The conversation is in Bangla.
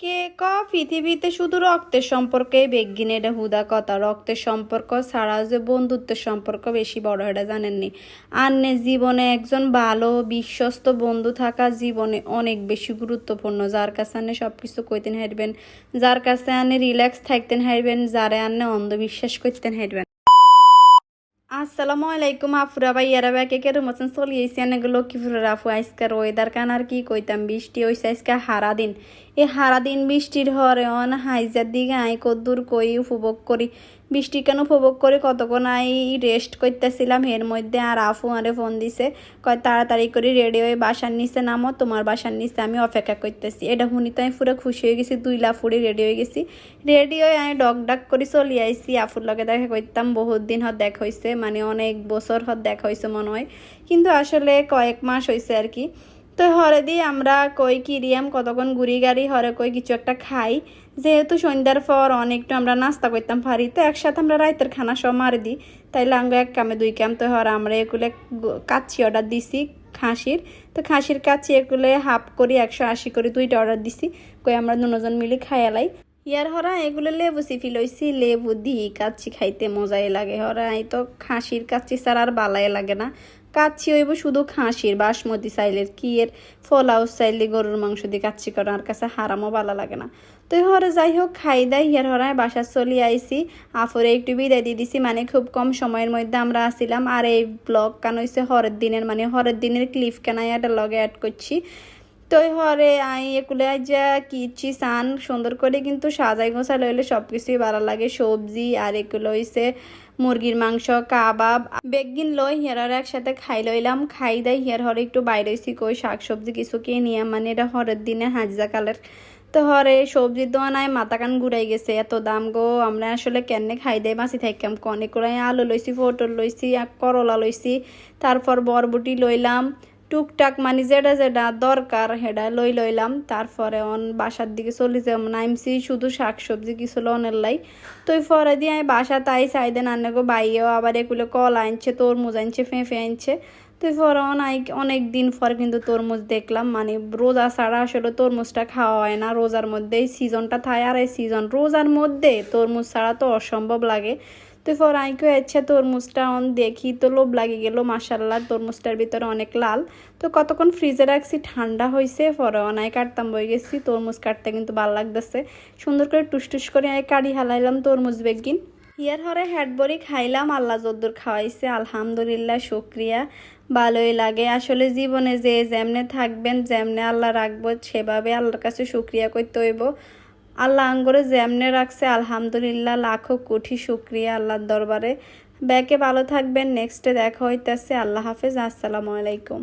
কে ক? পৃথিবীতে শুধু রক্তের সম্পর্কেই বেগিন, এটা হুদা কথা। রক্তের সম্পর্ক ছাড়া যে বন্ধুত্বের সম্পর্ক বেশি বড়, এটা জানেননি? আন্নে জীবনে একজন ভালো, বিশ্বস্ত বন্ধু থাকা জীবনে অনেক বেশি গুরুত্বপূর্ণ। যার কাছে আনে সব কিছু কইতেন হারবেন যার কাছে আনে রিল্যাক্স থাকতেন হারবেন যারে আনে অন্ধবিশ্বাস করতেন হারবেন আসসালামু আলাইকুম আফুরা ভাই ইয়ারা ভাই কেকের মতন চলি আইসি অনেক লক্ষ্মীপুরের আফু আজকার ওয়েদার কান আর কি কইতাম বৃষ্টি হইছে আজকে হারা দিন এই হারা দিন বৃষ্টির হরে অন হাইজার দিকে আই কদ্দুর কই উপভোগ করি বৃষ্টি কেন উপভোগ করে? কতক্ষণ আই রেস্ট করতেছিলাম? এর মধ্যে আর আফু আরে ফোন দিছে। কয়, তাড়াতাড়ি করে রেডি হয়ে বাসার নিচে নামো। তোমার বাসার নিচে আমি অপেক্ষা করতেছি। এটা শুনি তো আমি পুরো খুশি হয়ে গেছি। দুই লাফুড়ি রেডি হয়ে গেছি। রেডি হয়ে আমি ডক ডাক করে চলি আইসি আফুর লগে দেখা করতাম। বহুত দিন হত দেখা হয়েছে মানে অনেক বছর হত দেখা হয়েছে মনে হয়। কিন্তু আসলে কয়েক মাস হয়েছে আর কি। তো হরে দিয়ে আমরা কই কিরিয়াম কতক্ষণ ঘুরি গাড়ি, হরে কই কিছু একটা খাই। যেহেতু সন্ধ্যার পর অনেকটা আমরা নাস্তা করতাম পারি তো একসাথে আমরা রাইতের খানা সব মারি দিই তাইলে আঙ্গ এক কামে দুই কাম, তো হর আমরা এগুলো কাচ্ছি অর্ডার দিছি খাসির। তো খাসির কাচ্ছি এগুলো হাফ করি, একশো আশি করে দুইটা অর্ডার দিছি, কই আমরা দুজন মিলে খাইয়ালাই ইয়ার হরা এগুলো লেবু সিফি লইছি, লেবু দিই কাচ্ছি খাইতে মজাই লাগে। হরা এই তো খাসির কাচ্ছি ছাড়া আর বালাই লাগে না। কাচ্ছি হইব শুধু খাসির, বাসমতি চাইলের কি এর? ফলাও চাইলে গরুর মাংস দিয়ে কাচ্ছি করা আর কাছে হারামও ভালো লাগে না। তো হরে যাই হোক, খাই দাই হিয়ার হরায় বাসা চলি আইসি আফরে একটু বিদায় দিয়ে দিছি মানে খুব কম সময়ের মধ্যে আমরা আসিলাম। আর এই ব্লগ কেন হয়েছে হরের দিনের মানে হরের দিনের ক্লিপ কেন একটা লগে অ্যাড করছি। তো হরে আই, একুলে যা কিচ্ছি সান সুন্দর করে, কিন্তু সাজাই গোছা লইলে সব কিছুই ভালো লাগে। সবজি আর এগুলো হইছে মুরগির মাংস, কাবাব বেগিন লই হিয়ার একসাথে খাই লইলাম। খাই দেয় হিয়ার হরে একটু বাইরে কই শাক সবজি কিছু কে নিয়ে মানে এটা হরের দিনে হাজা কালের। তো হরে সবজির দোয়ানায় মাথা কান ঘুরাই গেছে, এত দাম গো। আমরা আসলে কেনে খাই দেয় বাঁচি থাকতাম কনে। করে আলু লইছি, পটল লইছি করলা লইছি। তারপর বরবটি লইলাম। টুকটাক মানে যেটা যেটা দরকার সেটা লই লইলাম, তারপরে অন বাসার দিকে চলে যাব নামছি শুধু শাক সবজি কিছু লনের লাই। তো পরে দিয়ে আমি বাসা তাই চাইদেন আন্নাগো বাইয়েও আবার এগুলো কল আনছে তরমুজ আনছে ফেঁফে আনছে তো পরে অনেক অনেক দিন পর কিন্তু তরমুজ দেখলাম। মানে রোজা ছাড়া আসলে তরমুজটা খাওয়া হয় না। রোজার মধ্যে এই সিজনটা থাকে আর এই সিজন রোজার মধ্যে তরমুজ ছাড়া তো অসম্ভব লাগে। তো পর আইকে ইচ্ছা তরমুজটা অন দেখি, তো লোভ লাগে গেল মাসাল্লাহ তরমুজটার ভিতরে অনেক লাল। তো কতক্ষণ ফ্রিজে রাখছি, ঠান্ডা হয়েছে পরে অনাই কাটতাম বই গেছি, তরমুজ কাটতে কিন্তু ভালো লাগতেছে। সুন্দর করে টুসটুস করে কাড়ি হালাইলাম তরমুজ বেগিন। ইয়ার হরে হ্যাডবরি খাইলাম, আল্লাহ যদ্দুর খাওয়াইছে, আলহামদুলিল্লাহ, শুক্রিয়া। ভালোই লাগে, আসলে জীবনে যে যেমনে থাকবেন, যেমনে আল্লাহ রাখব, সেভাবে আল্লাহর কাছে শুক্রিয়া করতে হইব। আল্লাহ আঙ্গরে জ্যামনে রাখছে, আলহামদুলিল্লাহ, লাখো কোটি শুক্রিয়া আল্লাহর দরবারে। ব্যাকে ভালো থাকবেন নেক্সটে দেখা হইতেছে। আল্লাহ হাফেজ, আসসালামু আলাইকুম।